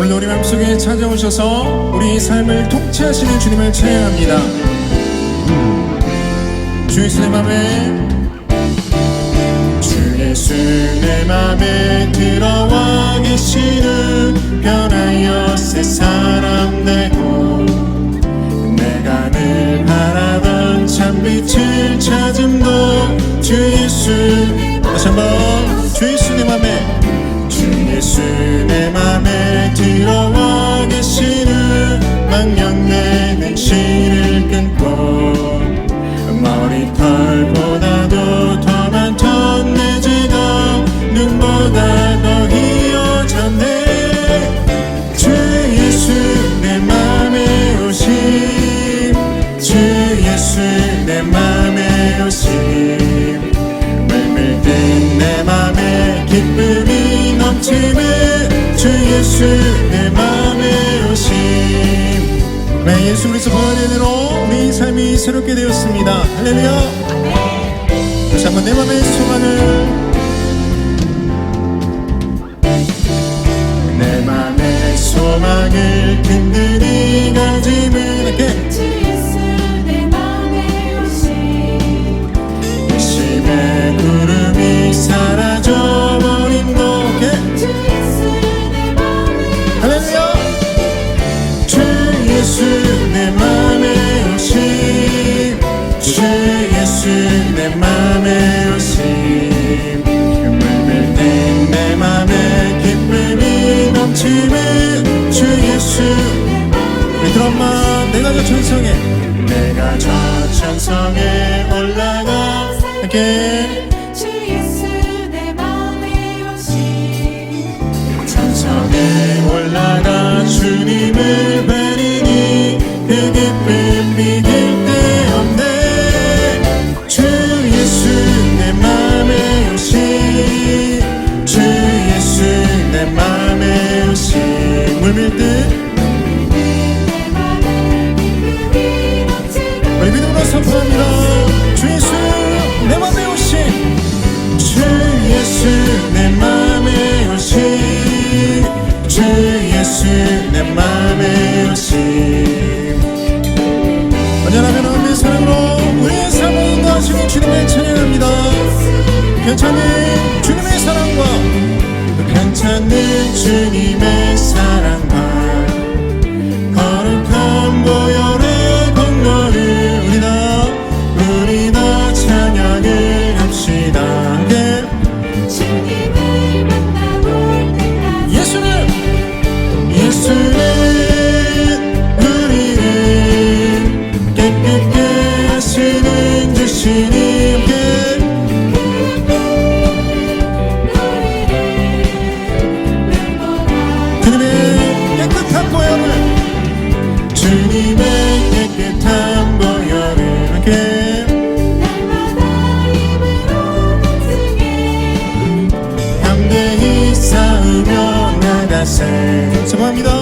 오늘도 우리 마음속에 찾아오셔서 우리 삶을 통치하시는 주님을 찬양합니다. 주 예수 내 맘에 주 예수 내 맘에 들어와 계시는 변하여 새 사람 되고 내가 늘 바라던 참빛을 찾음도 주 예수 다시 한번 주 예수 내 맘에 주 예수 머리털보다도 더 많던 내 죄가 눈보다 더 희어졌네. 주 예수 내 맘에 오심. 주 예수 내 맘에 오심. 물밀 뜬내 맘에 기쁨이 넘치네. 주 예수 내 네, 예수 그리스도 보혈의 우리 삶이 새롭게 되었습니다. 할렐루야. 다시 한번 내 맘의 소망을. 내 맘의 소망을 예수 내 맘에 오심 물밀 땐내 맘에 기쁨이 넘치네 주 예수. 드럼마 내가 저 천성에. 내가 저 천성에 올라가. 함 예수 내 맘에 오시 언제나면 은혜 사랑으로 우리의 삶을 인도하시는 주님을 찬양합니다. 괜찮은 주님의 사랑과 그 괜찮은 주님 함께 주님의 깨끗한 보혈을 주님의 깨끗한 보혈을 함께 담대히 싸우며 나가세. 수고합니다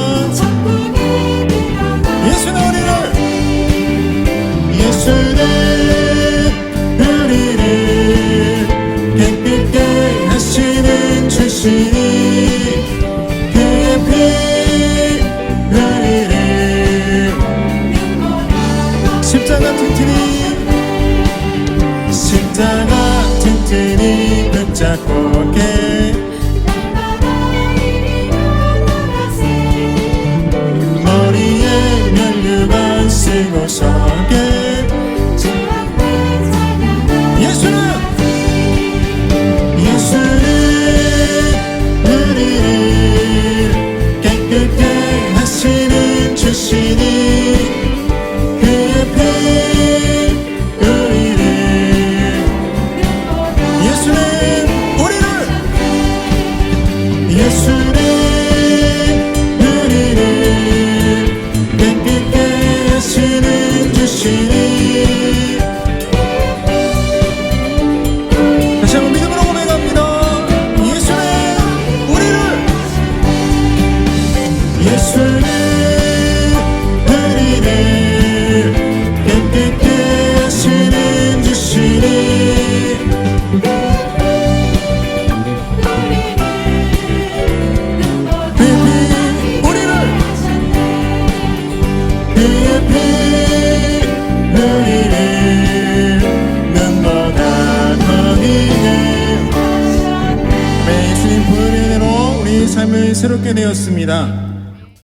그의 피 우리를 십자가 튼튼히 십자가 튼튼히 붙잡고 함 새롭게 되었습니다.